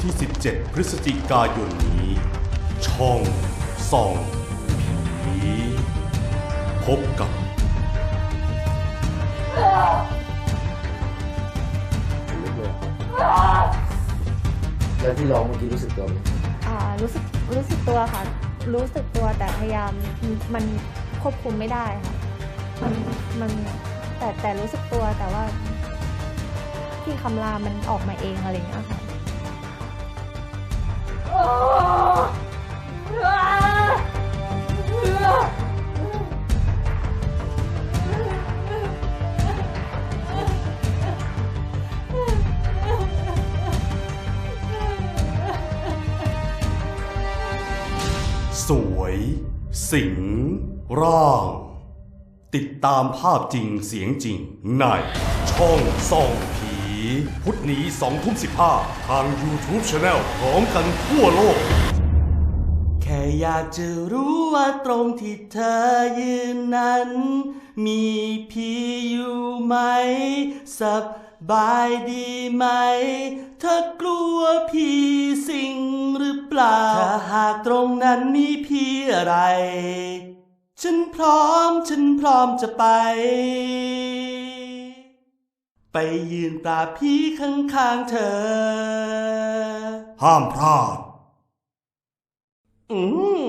ที่ 17 พฤศจิกายนนี้ ช่องส่องผีพบกับแล้วที่ร้องเมื่อกี้รู้สึกตัวไหมอ่ารู้สึกรู้สึกตัวค่ะ รู้สึกตัวแต่พยายามมันควบคุมไม่ได้ค่ะมันมันแต่แต่รู้สึกตัวแต่ว่าที่คำรามมันออกมาเองอะไรอย่างเงี้ยค่ะ สวย สิง ร่าง ติดตามภาพจริงเสียงจริง ในช่องส่องผี พุธนี้2ทุ่ม15ทาง YouTube Channel พร้อมกันทั่วโลก แค่อยากจะรู้ว่าตรงที่เธอยืนนั้น มีพี่อยู่ไหมสบายดีไหม เธอกลัวพี่สิ่งหรือเปล่า ถ้าหากตรงนั้นมีพี่อะไร ฉันพร้อม ฉันพร้อมจะไป ไปยืนปราบพี่ข้างๆเธอ ห้ามพลาด อืม